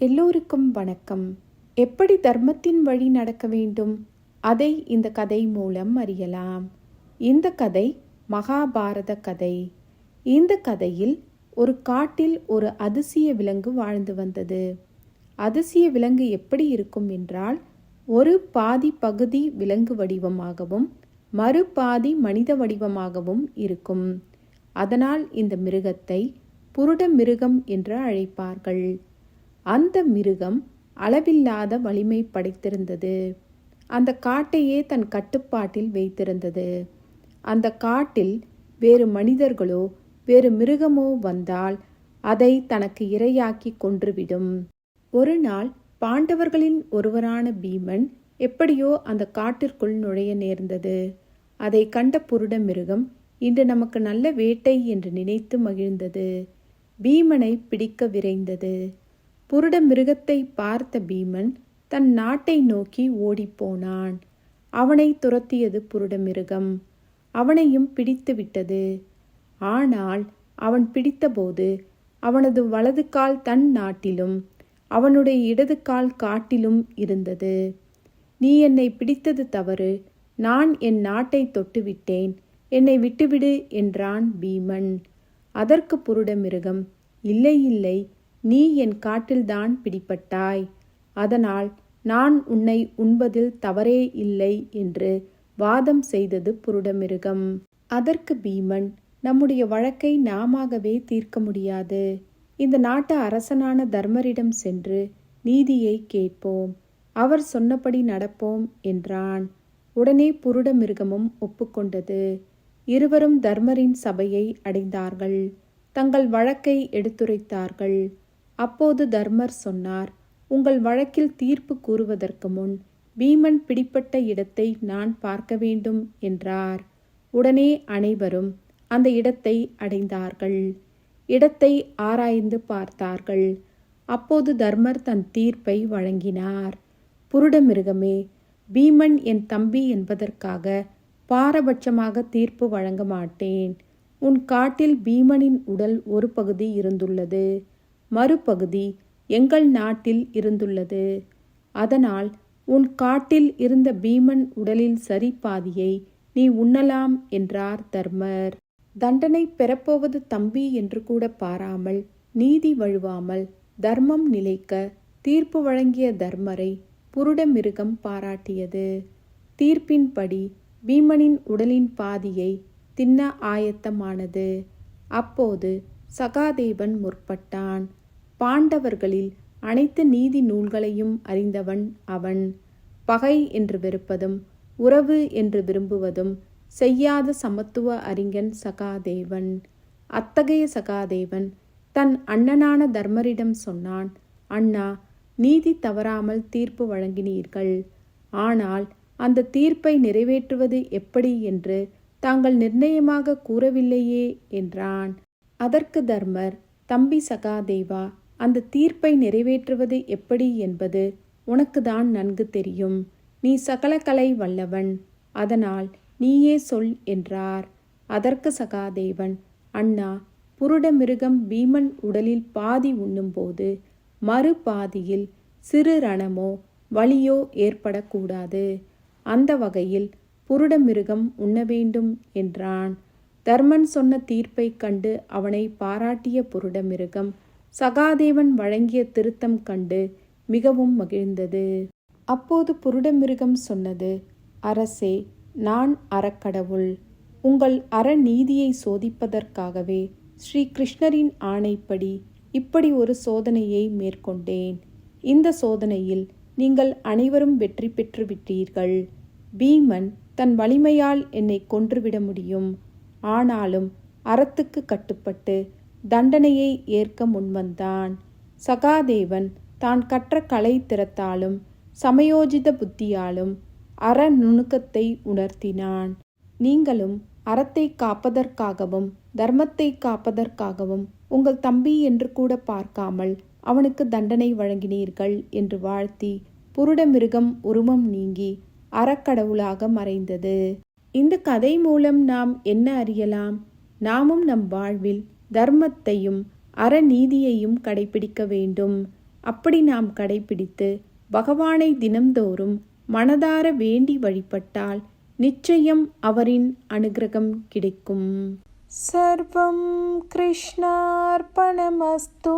எல்லோருக்கும் வணக்கம். எப்படி தர்மத்தின் வழி நடக்க வேண்டும்? அதை இந்த கதை மூலம் அறியலாம். இந்த கதை மகாபாரத கதை. இந்த கதையில் ஒரு காட்டில் ஒரு அதிசய விலங்கு வாழ்ந்து வந்தது. அதிசய விலங்கு எப்படி இருக்கும் என்றால் ஒரு பாதி பகுதி விலங்கு வடிவமாகவும் மறு பாதி மனித வடிவமாகவும் இருக்கும். அதனால் இந்த மிருகத்தை புருட மிருகம் என்று அழைப்பார்கள். அந்த மிருகம் அளவில்லாத வலிமை படைத்திருந்தது. அந்த காட்டையே தன் கட்டுப்பாட்டில் வைத்திருந்தது. அந்த காட்டில் வேறு மனிதர்களோ வேறு மிருகமோ வந்தால் அதை தனக்கு இரையாக்கி கொன்றுவிடும். ஒரு நாள் பாண்டவர்களின் ஒருவரான பீமன் எப்படியோ அந்த காட்டிற்குள் நுழைய நேர்ந்தது. அதை கண்ட புருட மிருகம் இன்று நமக்கு நல்ல வேட்டை என்று நினைத்து மகிழ்ந்தது. பீமனை பிடிக்க விரைந்தது. புருட மிருகத்தை பார்த்த பீமன் தன் நாட்டை நோக்கி ஓடிப்போனான். அவனை துரத்தியது புருட மிருகம் அவனையும் பிடித்து விட்டது. ஆனால் அவன் பிடித்தபோது அவனது வலது கால் தன் நாட்டிலும் அவனுடைய இடது கால் காட்டிலும் இருந்தது. நீ என்னை பிடித்தது தவறு. நான் என் நாட்டை தொட்டுவிட்டேன் என்னை விட்டுவிடு என்றான் பீமன். அதற்கு புருட மிருகம் இல்லை இல்லை. நீ என் காட்டில்தான் பிடிப்பட்டாய் அதனால் நான் உன்னை உண்பதில் தவறே இல்லை என்று வாதம் செய்தது புருடமிருகம். அதற்கு பீமன் நம்முடைய வழக்கை நாமாகவே தீர்க்க முடியாது. இந்த நாட்டு அரசனான தர்மரிடம் சென்று நீதியை கேட்போம். அவர் சொன்னபடி நடப்போம் என்றான். உடனே புருட மிருகமும் ஒப்புக்கொண்டது. இருவரும் தர்மரின் சபையை அடைந்தார்கள். தங்கள் வழக்கை எடுத்துரைத்தார்கள். அப்போது தர்மர் சொன்னார் உங்கள் வழக்கில் தீர்ப்பு கூறுவதற்கு முன் பீமன் பிடிப்பட்ட இடத்தை நான் பார்க்க வேண்டும் என்றார். உடனே அனைவரும் அந்த இடத்தை அடைந்தார்கள். இடத்தை ஆராய்ந்து பார்த்தார்கள். அப்போது தர்மர் தன் தீர்ப்பை வழங்கினார். புருடமிருகமே பீமன் என் தம்பி என்பதற்காக பாரபட்சமாக தீர்ப்பு வழங்க மாட்டேன். உன் காட்டில் பீமனின் உடல் ஒரு பகுதி இருந்துள்ளது. மறுபகுதி எங்கள் நாட்டில் இருந்துள்ளது. அதனால் உன் காட்டில் இருந்த பீமன் உடலில் சரி பாதியை நீ உண்ணலாம் என்றார் தர்மர். தண்டனை பெறப்போவது தம்பி என்று கூட பாராமல் நீதி வழுவாமல் தர்மம் நிலைக்க தீர்ப்பு வழங்கிய தர்மரை புருட மிருகம் பாராட்டியது. தீர்ப்பின்படி பீமனின் உடலின் பாதியை தின்ன ஆயத்தமானது. அப்போது சகாதேவன் முற்பட்டான். பாண்டவர்களில் அனைத்து நீதி நூல்களையும் அறிந்தவன் அவன். பகை என்று வெறுப்பதும் உறவு என்று விரும்புவதும் செய்யாத சமத்துவ அறிஞன் சகாதேவன். அத்தகைய சகாதேவன் தன் அண்ணனான தர்மரிடம் சொன்னான் அண்ணா நீதி தவறாமல் தீர்ப்பு வழங்கினீர்கள். ஆனால் அந்த தீர்ப்பை நிறைவேற்றுவது எப்படி என்று தாங்கள் நிர்ணயமாக கூறவில்லையே என்றான். அதற்கு தர்மர் தம்பி சகாதேவா அந்த தீர்ப்பை நிறைவேற்றுவது எப்படி என்பது உனக்குதான் நன்கு தெரியும். நீ சகல கலை வல்லவன். அதனால் நீயே சொல் என்றார். அதற்கு சகாதேவன் அண்ணா புருட மிருகம் பீமன் உடலில் பாதி உண்ணும்போது மறு பாதியில் சிறு ரணமோ வலியோ ஏற்படக்கூடாது. அந்த வகையில் புருட மிருகம் உண்ண வேண்டும் என்றான். தர்மன் சொன்ன தீர்ப்பைக் கண்டு அவனை பாராட்டிய புருட மிருகம் சகாதேவன் வழங்கிய திருத்தம் கண்டு மிகவும் மகிழ்ந்தது. அப்போது புருடமிருகம் சொன்னது அரசே நான் அறக்கடவுள். உங்கள் அறநீதியை சோதிப்பதற்காகவே ஸ்ரீ கிருஷ்ணரின் ஆணைப்படி இப்படி ஒரு சோதனையை மேற்கொண்டேன். இந்த சோதனையில் நீங்கள் அனைவரும் வெற்றி பெற்று விட்டீர்கள். பீமன் தன் வலிமையால் என்னை கொன்றுவிட முடியும். ஆனாலும் அறத்துக்கு கட்டுப்பட்டு தண்டனையை ஏற்க முன்வந்தான். சகாதேவன் தான் கற்ற கலை திறத்தாலும் சமயோஜித புத்தியாலும் அற நுணுக்கத்தை உணர்த்தினான். நீங்களும் அறத்தை காப்பதற்காகவும் தர்மத்தை காப்பதற்காகவும் உங்கள் தம்பி என்று கூட பார்க்காமல் அவனுக்கு தண்டனை வழங்கினீர்கள் என்று வாழ்த்தி புருடமிருகம் உருமம் நீங்கி அறக்கடவுளாக மறைந்தது. இந்த கதை மூலம் நாம் என்ன அறியலாம்? நாமும் நம் வாழ்வில் தர்மத்தையும் அறநீதியையும் கடைபிடிக்க வேண்டும். அப்படி நாம் கடைபிடித்து பகவானை தினம்தோறும் மனதார வேண்டி வழிபட்டால் நிச்சயம் அவரின் அனுகிரகம் கிடைக்கும். சர்வம் கிருஷ்ணார்ப்பணமஸ்து